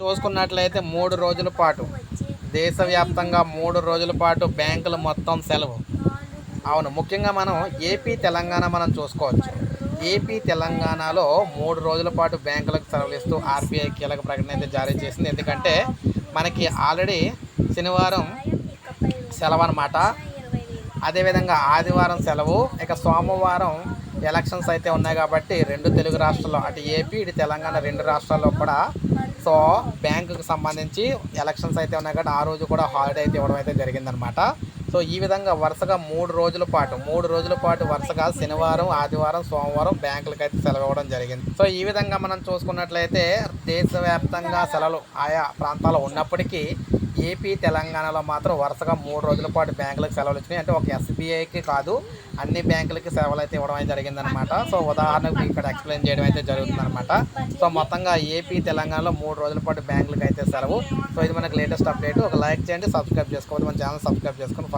చూసుకున్నట్లయితే మూడు రోజుల పాటు. దేశవ్యాప్తంగా మూడు రోజుల పాటు బ్యాంకులు మొత్తం సెలవు. అవును ముఖ్యంగా మనం ఏపీ తెలంగాణ మనం చూసుకోవచ్చు. ఏపీ తెలంగాణలో మూడు రోజుల పాటు బ్యాంకులకు సెలవులు ఇస్తూ ఆర్బీఐ కీలక ప్రకటన అయితే జారీ చేసింది. ఎందుకంటే మనకి ఆల్రెడీ శనివారం సెలవు అనమాట అదేవిధంగా ఆదివారం సెలవు ఇక సోమవారం ఎలక్షన్స్ అయితే ఉన్నాయి కాబట్టి రెండు తెలుగు రాష్ట్రాల్లో అటు ఏపీ ఇటు తెలంగాణ రెండు రాష్ట్రాల్లో కూడా సో బ్యాంకుకు సంబంధించి ఎలక్షన్స్ అయితే ఉన్నాయి కాబట్టి ఆ రోజు కూడా హాలిడే అయితే ఇవ్వడం అయితే జరిగిందనమాట సో ఈ విధంగా వరుసగా మూడు రోజుల పాటు మూడు రోజుల పాటు వరుసగా శనివారం ఆదివారం సోమవారం బ్యాంకులకు అయితే సెలవు ఇవ్వడం జరిగింది. సో ఈ విధంగా మనం చూసుకున్నట్లయితే దేశవ్యాప్తంగా సెలవులు ఆయా ప్రాంతాల్లో ఉన్నప్పటికీ ఏపీ తెలంగాణలో మాత్రం వరుసగా మూడు రోజుల పాటు బ్యాంకులకు సెలవులు వచ్చినాయి. అంటే ఒక ఎస్బీఐకి కాదు అన్ని బ్యాంకులకి సేవలు అయితే ఇవ్వడం అయితే జరిగిందనమాట సో ఉదాహరణకు ఇక్కడ ఎక్స్ప్లెయిన్ చేయడం అయితే జరుగుతుందనమాట సో మొత్తంగా ఏపీ తెలంగాణలో మూడు రోజుల పాటు బ్యాంకులకు అయితే సెలవు. సో ఇది మనకి లేటెస్ట్ అప్డేట్. ఒక లైక్ చేయండి సబ్స్క్రైబ్ చేసుకోవద్దు. మన ఛానల్ సబ్స్క్రైబ్ చేసుకొని